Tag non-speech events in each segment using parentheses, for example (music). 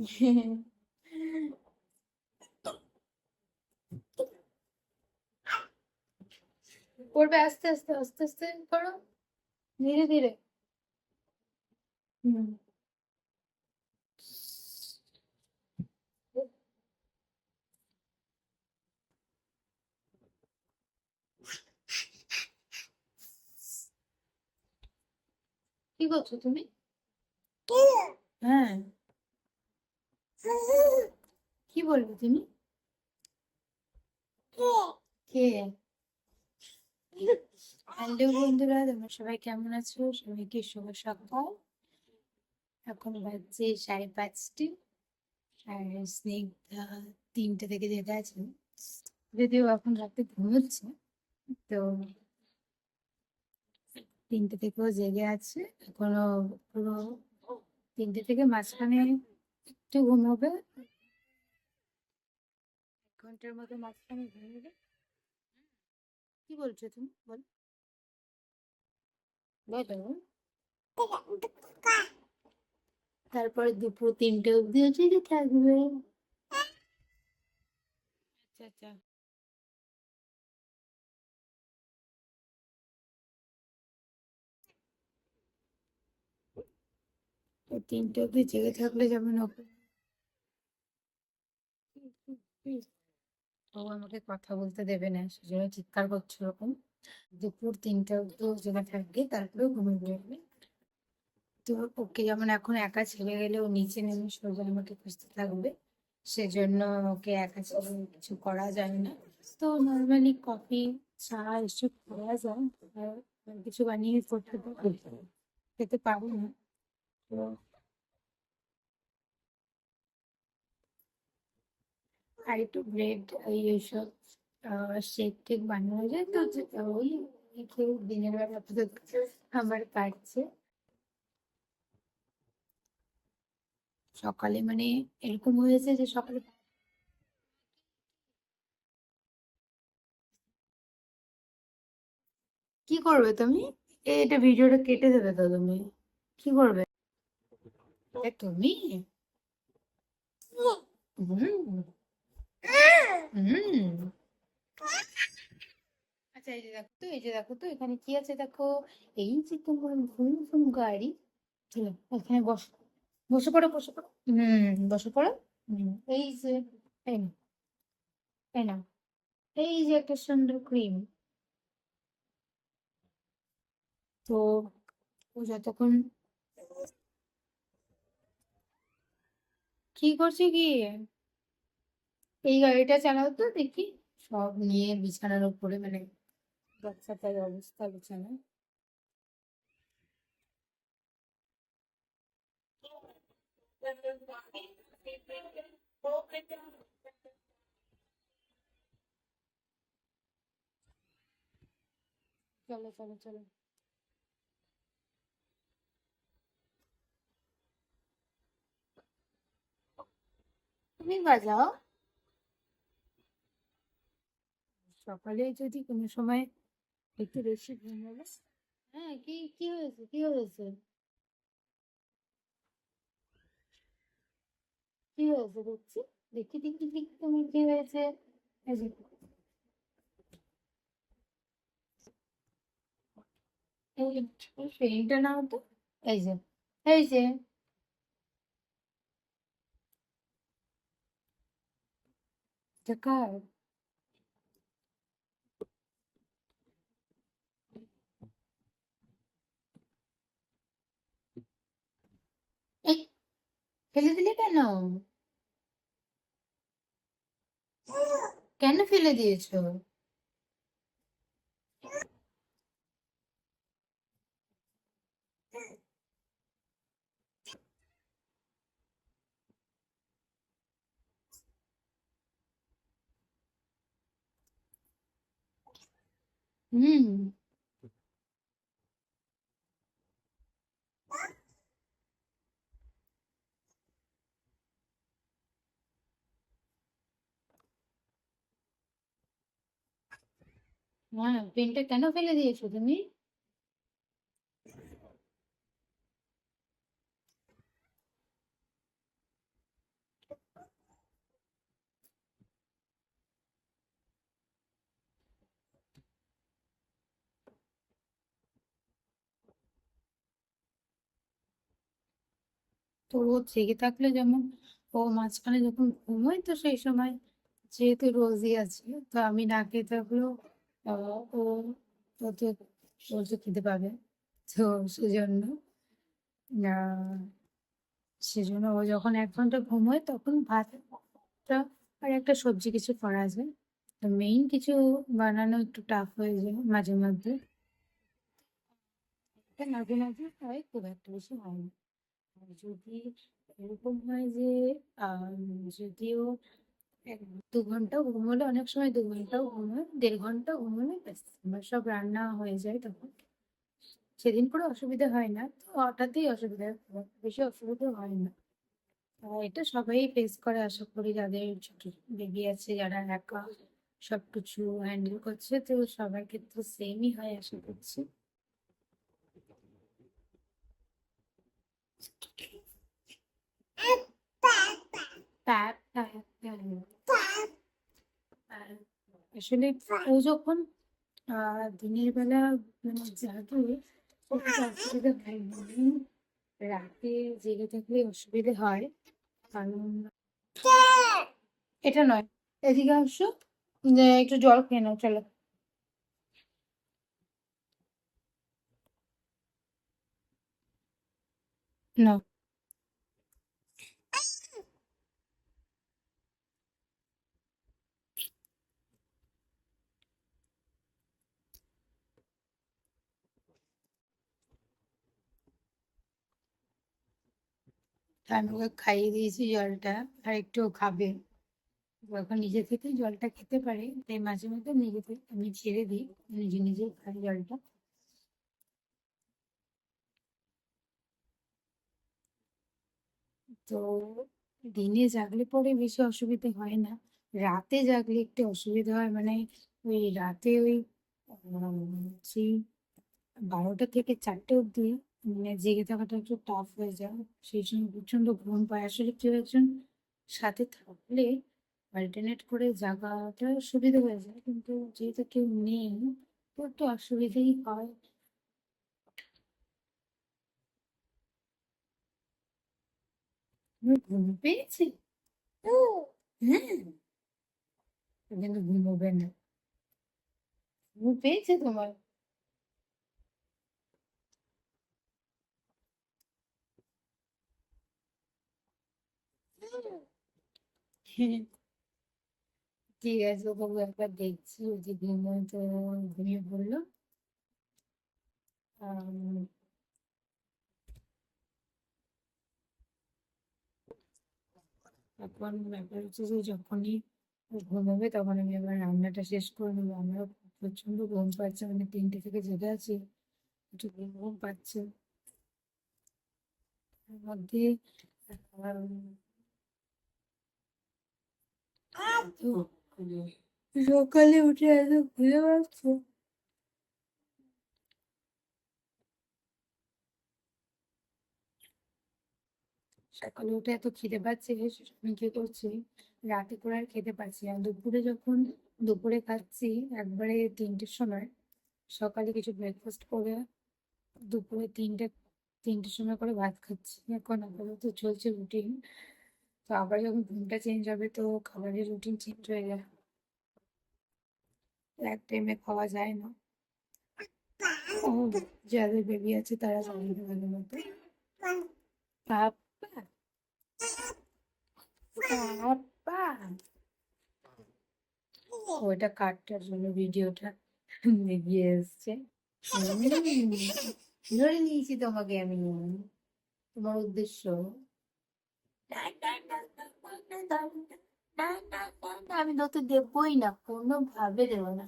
(laughs) পড়বে আস্তে আস্তে আস্তে আস্তে করো। ধীরে ধীরে। হুম। কি করছ তুমি? হ্যাঁ। কি বলবে তুমি? কে? হ্যালো বন্ধুরা তোমরা সবাই কেমন আছো? সবাইকে শুভ সকাল। এখন বাজছে সাড়ে পাঁচটি আর স্নিগ্ধা তিনটে থেকে যেতে আছে। যদিও এখন রাতে ঘুমোচ্ছে তো তিনটে থেকেও জেগে আছে। এখনও পুরো তিনটে থেকে মাঝখানে একটু ঘুমোবে। এক ঘণ্টার মতো মাঝখানে ঘুমোবে। কি বলছো তুমি? বল। তারপরে দুপুর তিনটে অবধি জেগে থাকবে। আচ্ছা আচ্ছা। তিনটে অবধি জেগে থাকলে যেমন ওকে ও আমাকে কথা বলতে দেবে না, সেজন্য চিৎকার করছে ওরকম। দুপুর তিনটে অবধি ও জেগে থাকবে তারপরে ঘুমিয়ে পড়বে। তো ওকে যেমন এখন একা ছেড়ে গেলে ও নিচে নেমে সোজা আমাকে খুঁজতে থাকবে, সেজন্য ওকে একা ছেড়ে কিছু করা যায় না। তো নর্মালি কফি চা এসব করা যায় কিছু বানিয়ে করতে তো খেতে পারব না। আর ব্রেড এইসব শেক টেক বানানো যায়। তো ওই খেয়ে দিনের বেলা আমার কাটছে। সকালে মানে এরকম হয়েছে যে সকালে কি করবে তুমি? এটা ভিডিওটা কেটে দেবে তো তুমি। কি করবে? তুমি? হুম। (laughs) আচ্ছা এই যে দেখো তো, এই যে দেখো তো, এখানে কি আছে দেখো? এই যে তোমার ঘুম ঘুম গাড়ি। এখানে বসো, বসে পড়ো বসে পড়ো। বসে পড়ো। এই যে এই যে একটা সুন্দর ক্রিম। তো, ও যতক্ষণ কি করছে কি? এই গাড়িটা চালাও তো, দেখি। সব নিয়ে বিছানার উপরে মানে বাচ্চাটার অবস্থা বিছানায়। চলো চলো চলো। তুমি বাজাও। সকালে যদি কোনো সময় একটু বেশি ঘুম হবে। হ্যাঁ কি কি হয়েছে? কি হয়েছে? কি হয়েছে দেখছি? দেখি দেখি দেখি তুমি কি হয়েছে। এই যে। এই এই নাও তো। এই যে এই যে। কার এই ফেলে দিলে কেন? কেন ফেলে দিয়েছ? হুম। হ্যাঁ পেনটা কেন ফেলে দিয়েছ তুমি? তো ও জেগে থাকলে যেমন, ও মাঝখানে যখন ঘুমোয় তো সেই সময় যেহেতু রোজই আছে, তো আমি না খেয়ে থাকলেও ও খেতে পাবে, তো সেজন্য সেজন্য ও যখন এক ঘণ্টা ঘুমোয় তখন ভাতটা আর একটা সবজি কিছু করা যায়। তো মেইন কিছু বানানো একটু টাফ হয়ে যায় মাঝে মধ্যে। মাঝে মাঝে হয়, খুব একটা বেশি হয় না। যদি এরকম হয় যে যদিও এক দু ঘণ্টা ঘুমোলে অনেক সময় দু ঘন্টাও ঘুমোয় দেড় ঘণ্টা ঘুমোলে ব্যাস আমার সব রান্না হয়ে যায় তখন। সেদিন করে অসুবিধা হয় না তো হঠাৎই অসুবিধা বেশি অসুবিধা হয় না। এটা সবাই ফেস করে আশা করি যাদের ছোট বেবি আছে যারা একা সব কিছু হ্যান্ডেল করছে তো সবার ক্ষেত্রে সেমই হয় আশা করছি। প্যাপ প্যাপ আসলে ও যখন দিনের বেলা মানে জাগে অসুবিধা হয় রাতে জেগে থাকলে অসুবিধা হয়, কারণ এটা নয়। এদিকে আসো, যে একটু জল খেয়ে নাও, চলো। নাও। আমি ওকে খাইয়ে দিয়েছি জলটা, আর একটু খাবে। ও এখন নিজে থেকে জলটা খেতে পারে, তাই মাঝে মধ্যে নিজে আমি ছেড়ে দিই, নিজে নিজে খাই জলটা। তো দিনে জাগলে পরে বেশি অসুবিধা হয় না। রাতে জাগলে একটু অসুবিধা হয় মানে ওই রাতে ওই সেই বারোটা থেকে চারটে অবধি মানে জেগে থাকাটা একটু টাফ হয়ে যায়। সেই জন্য প্রচণ্ড ঘুম পায়। আসলে কেউ একজন সাথে থাকলে অল্টারনেট করে জাগাটা সুবিধা হয়ে যায়। কিন্তু যেহেতু কেউ নেই তো একটু অসুবিধাই হয়। ঘুম পেয়েছি? হ্যাঁ। ও কিন্তু ঘুমোবে না। ঘুম পেয়েছে তোমার হ্যাঁ ঠিক আছে বাবু একবার দেখছি, ওই যে ঘুমোয় তো ঘুমিয়ে পড়ল। এখন ব্যাপার হচ্ছে যে যখনই ঘুমোবে তখন আমি আবার রান্নাটা শেষ করে নেব। আমারও প্রচণ্ড ঘুম পাচ্ছে মানে তিনটে থেকে জেগে আছি, একটু ঘুম ঘুম পাচ্ছে মধ্যে সকালে উঠে এত ঘুরে সকালে উঠে এত খিদে পাচ্ছে, আমি কি করছি? রাতে করে আর খেতে পারছি না। দুপুরে যখন দুপুরে খাচ্ছি, একবারে তিনটের সময়, সকালে কিছু ব্রেকফাস্ট করে দুপুরে তিনটে, তিনটের সময় করে ভাত খাচ্ছি। এখন আপাতত চলছে রুটিন তো আবার যখন ঘুমটা চেঞ্জ হবে তো খাবারের রুটিন চেঞ্জ হয়ে যায় এক টাইমে খাওয়া যায় না। যাদের বেবি আছে তারা জানে ভালো মতো ওইটা কাটটার জন্য ভিডিওটা এগিয়ে এসছে। ধরে নিয়েছি তোমাকে আমি। তোমার উদ্দেশ্য। আমি তো দেবই না কোনো ভাবে দেবো না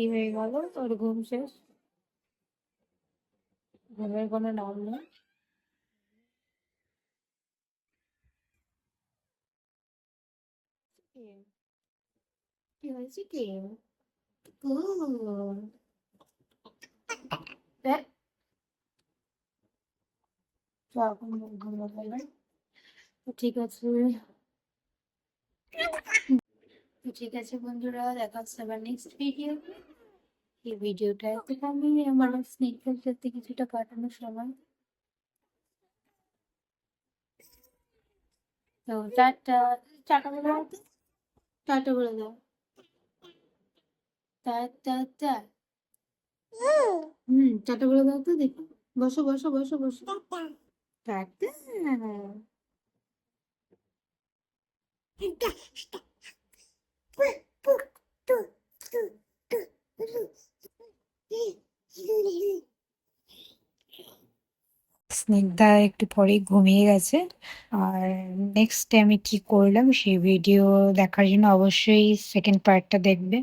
রেডি হয়ে গেল? তোর ঘুম শেষ? ঘুমের কোনো নাম নেই? কি হয়েছে কি? ঠিক আছে। ঠিক আছে বন্ধুরা, দেখা হচ্ছে আবার নেক্সট ভিডিও এই ভিডিওটা। আমি আমার স্নেকের সাথে কিছুটা কাটানোর সময়। তো টাটা। টাটা বলে দাও। তো বলে দাও। হুম। টাটা বলে দাও তো দেখো। বসো বসো বসো বসো। টাটা। স্নিগ্ধা একটু পরে ঘুমিয়ে গেছে। আর নেক্সট আমি কি করলাম সেই ভিডিও দেখার জন্য অবশ্যই সেকেন্ড পার্টটা দেখবে